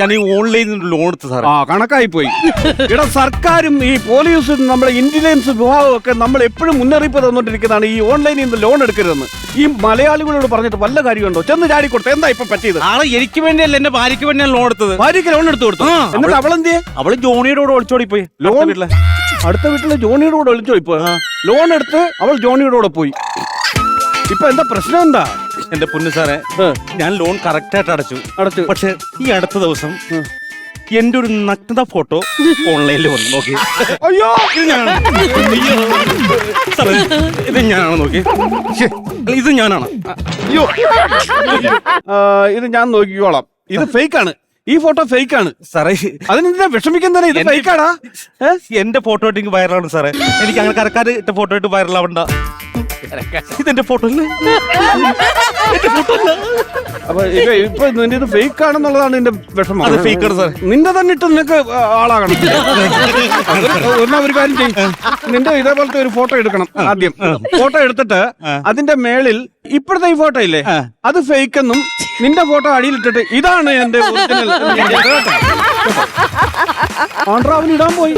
ഞാൻ ഈ ഓൺലൈനിൽ ലോൺ എടുത്ത് സാറേ. ആ കണക്കായി പോയി ഇവിടെ സർക്കാരും ഈ പോലീസും നമ്മുടെ ഇന്റലിജൻസ് വിഭാഗവും ഒക്കെ നമ്മൾ എപ്പോഴും മുന്നറിയിപ്പ് തന്നുകൊണ്ടിരിക്കുന്നതാണ് ഈ ഓൺലൈനിൽ നിന്ന് ലോൺ എടുക്കരുതെന്ന്. ഈ മലയാളികളോട് പറഞ്ഞിട്ട് വല്ല കാര്യമുണ്ടോ? ചെന്ന് ചാടി കൊടുത്തു എന്താ ഇപ്പൊ പറ്റിയത്? നാളെ എനിക്ക് വേണ്ടിയല്ല എന്റെ ഭാര്യയ്ക്ക് വേണ്ടിയാണ് ലോൺ എടുത്തത്? ഭാര്യയ്ക്ക് ലോൺ എടുത്തു കൊടുത്തു? ആ, എന്നിട്ട് അവളെന്തിയെ? അവൾ ജോണിയുടെ കൂടെ ഒളിച്ചോടി പോയി ലോൺ അടുത്ത വീട്ടിലെ. അടുത്ത വീട്ടിലെ ജോണിയുടെ കൂടെ വിളിച്ചോ ഇപ്പൊ ലോൺ എടുത്ത് അവൾ ജോണിയുടെ കൂടെ പോയി. ഇപ്പൊ എന്താ പ്രശ്നം എന്താ? എന്റെ പൊന്നു സാറേ ഞാൻ ലോൺ കറക്റ്റ് ആയിട്ട് അടച്ചു. അടച്ചു. പക്ഷെ ഈ അടുത്ത ദിവസം എന്റെ ഒരു നഗ്നത ഫോട്ടോ ഓൺലൈനിൽ വന്നു നോക്കി. അയ്യോ! ഇത് ഞാനാണ്. സാറേ, ഇത് ഞാനാണ് നോക്കി. ശ്ശെ, അല്ല, ഇത് ഞാനാണ്. അയ്യോ. ആ, ഇത് ഞാൻ നോക്കിക്കോളാം. ഇത് ഫേക്ക് ആണ് ഈ ഫോട്ടോ ഫേക്ക് ആണ് സാറേ അതിനെന്തിനാ വിഷമിക്കുന്ന ഇത് എന്റെ- ഫേക്കാടാ എന്റെ ഫോട്ടോ ഇട്ട് വൈറലാണ് സാറേ. എനിക്ക് അങ്ങനെ കറക്കാർ ഇട്ട ഫോട്ടോ ഇട്ട് വൈറലാവണ്ട ഇതെന്റെ ഫോട്ടോ അല്ലേ? എന്റെ ഫോട്ടോ അല്ല? അപ്പൊ ഇത് ഇപ്പൊ നിന്റെ ഇത് ഫേക്ക് ആണെന്നുള്ളതാണ് നിന്റെ വിഷമം. അത് fake ആണ് സാർ. നിന്റെ തന്നെ ഇട്ട് നിനക്ക് ആളാകണം. ഒരു- എന്നാ ഒരു കാര്യം ചെയ്യും. നിന്റെ ഇതേപോലത്തെ ഒരു ഫോട്ടോ എടുക്കണം ആദ്യം. ഫോട്ടോ എടുത്തിട്ട് അതിന്റെ മേളിൽ ഇപ്പോഴത്തെ ഈ ഫോട്ടോ ഇല്ലേ? അത് ഫേക്ക് എന്നും നിന്റെ ഫോട്ടോ അടിയിലിട്ടിട്ട് ഇതാണ് എന്റെ ഒറിജിനൽ ആണ്ട്രാ അവൻ ഇടാൻ പോയി.